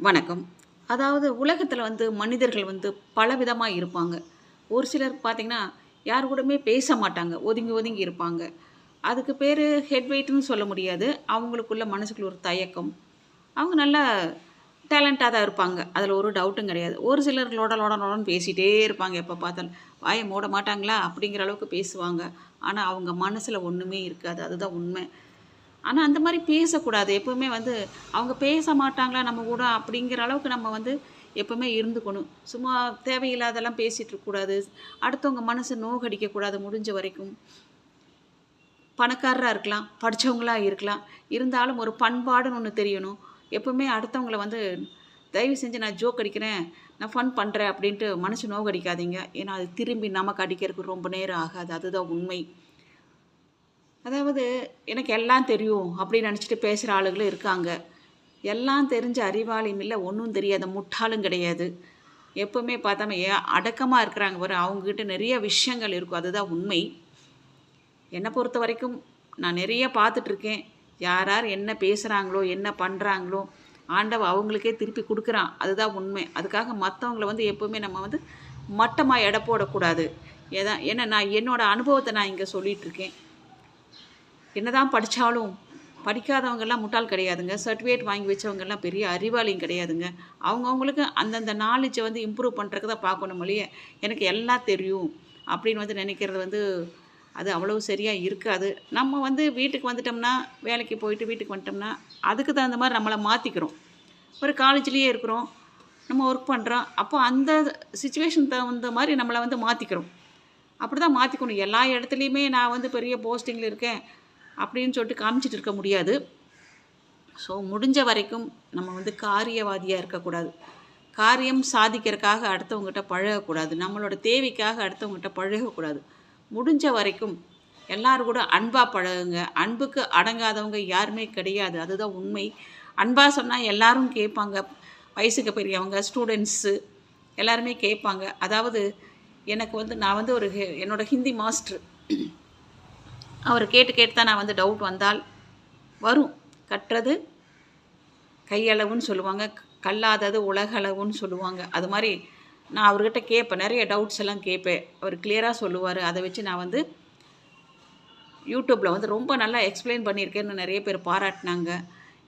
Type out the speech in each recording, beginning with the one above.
வணக்கம். அதாவது உலகத்தில் வந்து மனிதர்கள் வந்து பலவிதமாக இருப்பாங்க. ஒரு சிலர் பார்த்திங்கன்னா யார் கூடமே பேச மாட்டாங்க. ஒதுங்கி ஒதுங்கி இருப்பாங்க. அதுக்கு பேர் ஹெட் வெயிட்னு சொல்ல முடியாது. அவங்களுக்குள்ள மனசுக்குள்ள ஒரு தயக்கம். அவங்க நல்லா டேலண்ட்டாக தான் இருப்பாங்க. அதில் ஒரு டவுட்டும் கிடையாது. ஒரு சிலர் லோட லோட லோடன்னு பேசிகிட்டே இருப்பாங்க. எப்போ பார்த்தாலும் வாயை மூட மாட்டாங்களா? அப்படிங்கிற அளவுக்கு பேசுவாங்க. ஆனால் அவங்க மனசில் ஒன்றுமே இருக்காது. அதுதான் உண்மை. ஆனால் அந்த மாதிரி பேசக்கூடாது. எப்பவுமே வந்து அவங்க பேச மாட்டாங்களா நம்ம கூட அப்படிங்கிற அளவுக்கு நம்ம வந்து எப்பவுமே இருந்துக்கணும். சும்மா தேவையில்லாதெல்லாம் பேசிகிட்டு இருக்கக்கூடாது அடுத்தவங்க மனசை நோகடிக்கக்கூடாது முடிஞ்ச வரைக்கும். பணக்காரராக இருக்கலாம் படித்தவங்களாக இருக்கலாம். இருந்தாலும் ஒரு பண்பாடுன்னு ஒன்று தெரியணும். எப்பவுமே அடுத்தவங்கள வந்து தயவு செஞ்சு நான் ஜோக் அடிக்கிறேன் நான் ஃபன் பண்ணுறேன் அப்படின்ட்டு மனசு நோகடிக்காதீங்க. ஏன்னா அது திரும்பி நமக்கு அடிக்கிறதுக்கு ரொம்ப நேரம் ஆகாது. அதுதான் உண்மை. அதாவது எனக்கு எல்லாம் தெரியும் அப்படின்னு நினச்சிட்டு பேசுகிற ஆளுகளும் இருக்காங்க. எல்லாம் தெரிஞ்ச அறிவாளியும் இல்லை ஒன்றும் தெரியாத முட்டாளும் கிடையாது. எப்பவுமே பார்த்தாம ஏ அடக்கமாக இருக்கிறாங்க பாரு அவங்கக்கிட்ட நிறைய விஷயங்கள் இருக்கும். அதுதான் உண்மை. என்னை பொறுத்த வரைக்கும் நான் நிறைய பார்த்துட்ருக்கேன் யார் யார் என்ன பேசுகிறாங்களோ என்ன பண்ணுறாங்களோ ஆண்டவ அவங்களுக்கே திருப்பி கொடுக்குறான். அதுதான் உண்மை. அதுக்காக மற்றவங்கள வந்து எப்போவுமே நம்ம வந்து மட்டமாக எடை போடக்கூடாது. ஏதா ஏன்னா நான் என்னோடய அனுபவத்தை நான் இங்கே சொல்லிகிட்ருக்கேன் என்னதான் படித்தாலும் படிக்காதவங்கெல்லாம் முட்டாள் கிடையாதுங்க. சர்டிஃபிகேட் வாங்கி வச்சவங்கெல்லாம் பெரிய அறிவாளியும் கிடையாதுங்க. அவங்கவுங்களுக்கு அந்தந்த நாலேஜை வந்து இம்ப்ரூவ் பண்ணுறதுக்கு தான் பார்க்கணும் இல்லையே எனக்கு எல்லாம் தெரியும் அப்படின்னு வந்து நினைக்கிறது வந்து அது அவ்வளவு சரியாக இருக்காது. நம்ம வந்து வீட்டுக்கு வந்துட்டோம்னா வேலைக்கு போயிட்டு வீட்டுக்கு வந்துட்டோம்னா அதுக்கு தகுந்த மாதிரி நம்மளை மாற்றிக்கிறோம் ஒரு காலேஜ்லேயே இருக்கிறோம் நம்ம ஒர்க் பண்ணுறோம் அப்போ அந்த சுச்சுவேஷன் தகுந்த மாதிரி நம்மளை வந்து மாற்றிக்கிறோம் அப்படி தான் மாற்றிக்கணும் எல்லா இடத்துலையுமே நான் வந்து பெரிய போஸ்டிங்கில் இருக்கேன். அப்படின்னு சொல்லிட்டு காமிச்சிட்டு இருக்க முடியாது. ஸோ முடிஞ்ச வரைக்கும் நம்ம வந்து காரியவாதியாக இருக்கக்கூடாது. காரியம் சாதிக்கிறதுக்காக அடுத்தவங்ககிட்ட பழகக்கூடாது. நம்மளோட தேவைக்காக அடுத்தவங்ககிட்ட பழகக்கூடாது. முடிஞ்ச வரைக்கும் எல்லாரும் கூட அன்பாக பழகுங்க. அன்புக்கு அடங்காதவங்க யாருமே கிடையாது. அதுதான் உண்மை. அன்பாக சொன்னால் எல்லாரும் கேட்பாங்க. வயசுக்கு பெரியவங்க ஸ்டூடெண்ட்ஸு எல்லாருமே கேட்பாங்க. அதாவது எனக்கு வந்து நான் வந்து ஒரு ஹெ- ஹிந்தி மாஸ்டர் அவர் கேட்டு கேட்டு தான் நான் வந்து டவுட் வந்தால் வரும். கட்டுறது கையளவுன்னு சொல்லுவாங்க கல்லாதது உலகளவுன்னு சொல்லுவாங்க. அது மாதிரி நான் அவர்கிட்ட கேட்பேன். நிறைய டவுட்ஸ் எல்லாம் கேட்பேன். அவர் கிளியராக சொல்லுவார். அதை வச்சு நான் வந்து யூடியூப்பில் வந்து ரொம்ப நல்லா எக்ஸ்பிளைன் பண்ணியிருக்கேன்னு நிறைய பேர் பாராட்டினாங்க.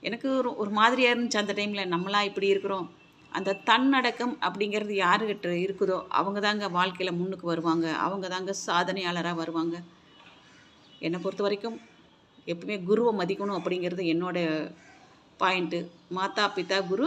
எனக்கு ஒரு ஒரு மாதிரியாக இருந்துச்சு அந்த டைமில் நம்மளாம் இப்படி இருக்கிறோம். அந்த தன்னடக்கம் அப்படிங்கிறது யாருக்கிட்ட இருக்குதோ அவங்க தாங்க வாழ்க்கையில் முன்னுக்கு வருவாங்க. அவங்க தாங்க சாதனையாளராக வருவாங்க. என்னை பொறுத்த வரைக்கும் எப்பவுமே குருவை மதிக்கணும் அப்படிங்கிறது என்னோட பாயிண்ட்டு மாதா பிதா குரு